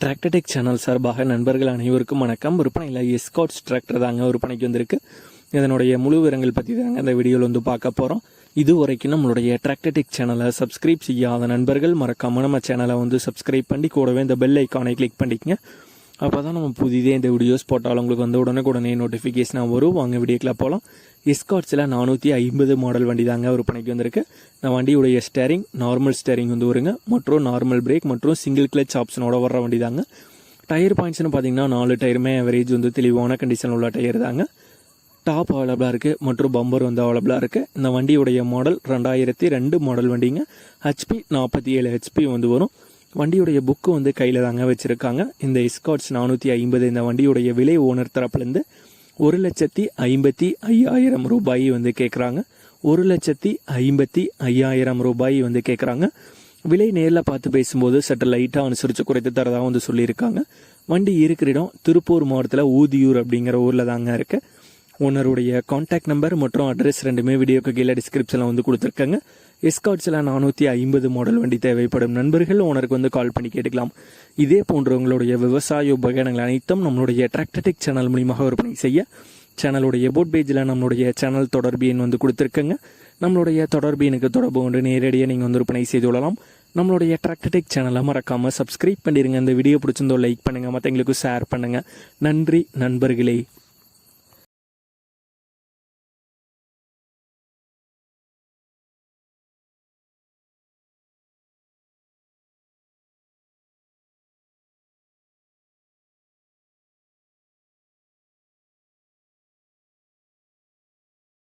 Tractor Tech channel சார்பாக நண்பர்கள் அனைவருக்கும் வணக்கம். விற்பனையில் எஸ்காட்ஸ் டிராக்டர் தாங்க விற்பனைக்கு வந்திருக்கு. இதனுடைய முழு விவரங்கள் பற்றி தாங்க இந்த வீடியோவில் வந்து பார்க்க போகிறோம் இது வரைக்கும் நம்மளுடைய டிராக்டர்டெக் சேனலை சப்ஸ்கிரைப் செய்யாத நண்பர்கள் மறக்காம நம்ம சேனலை வந்து சப்ஸ்கிரைப் பண்ணி கூடவே இந்த பெல் ஐக்கானை கிளிக் பண்ணிக்கங்க. அப்போ தான் நம்ம புதிதே இந்த வீடியோஸ் போட்டாலும் உங்களுக்கு வந்து உடனே நோட்டிஃபிகேஷனாக வரும். வாங்க வீடியோக்கில் போகலாம் எஸ்கார்ட்ஸில் நானூற்றி ஐம்பது மாடல் வண்டி தாங்க விற்பனைக்கு வந்திருக்கு. இந்த வண்டியுடைய ஸ்டேரிங் நார்மல் ஸ்டேரிங் வந்து வருங்க. மற்றும் நார்மல் பிரேக் மற்றும் சிங்கிள் கிளச் ஆப்ஷனோட வர்ற வண்டி தாங்க. டயர் பாயிண்ட்ஸ்னு பார்த்தீங்கன்னா நாலு டயருமே ஆவரேஜ் வந்து தெளிவான கண்டிஷனில் உள்ள டயர் தாங்க. டாப் அவைலபிளாக இருக்குது மற்றும் பம்பர் வந்து அவைலபிளாக இருக்குது இந்த வண்டியுடைய மாடல் ரெண்டாயிரத்தி ரெண்டு மாடல் வண்டிங்க. ஹெச்பி நாற்பத்தி ஏழு ஹெச்பி வந்து வரும். வண்டியுடைய புக்கு வந்து கையில் தாங்க வச்சுருக்காங்க. இந்த இஸ்காட்ஸ் நானூற்றி ஐம்பது இந்த வண்டியுடைய விலை ஓனர் தரப்புலேருந்து ஒரு லட்சத்தி ஐம்பத்தி ஐயாயிரம் ரூபாய் வந்து கேட்குறாங்க ஒரு லட்சத்தி ஐம்பத்தி ஐயாயிரம் ரூபாய் வந்து கேட்குறாங்க விலை நேரில் பார்த்து பேசும்போது சற்று லைட்டாக அனுசரித்து குறைத்து தரதாக வந்து சொல்லியிருக்காங்க. வண்டி இருக்கிற இடம் திருப்பூர் மாவட்டத்தில் ஊதியூர் அப்படிங்கிற ஊரில் தாங்க இருக்குது ஓனருடைய காண்டாக்ட் நம்பர் மற்றும் அட்ரஸ் ரெண்டுமே வீடியோக்கு கீழே டிஸ்கிரிப்ஷனில் வந்து கொடுத்துருக்காங்க. எஸ்காட்ஸில் நானூற்றி ஐம்பது மாடல் வண்டி தேவைப்படும் நண்பர்கள் ஓனருக்கு வந்து கால் பண்ணி கேட்டுக்கலாம். இதே போன்றவங்களுடைய விவசாய உபகரணங்கள் அனைத்தும் நம்மளுடைய டிராக்டடிக் சேனல் மூலியமாக விற்பனை செய்ய சேனலுடைய போட் பேஜில் நம்மளுடைய சேனல் தொடர்பு எண் வந்து கொடுத்துருக்கங்க. நம்மளுடைய தொடர்பு எனக்கு தொடர்பு கொண்டு நேரடியாக நீங்கள் வந்து விற்பனை செய்து கொள்ளலாம். நம்மளுடைய டிராக்டடிக் சேனலை மறக்காமல் சப்ஸ்கிரைப் பண்ணிடுங்க இந்த வீடியோ பிடிச்சிருந்தோ லைக் பண்ணுங்கள் மற்றவங்களுக்கு ஷேர் பண்ணுங்கள் நன்றி நண்பர்களே.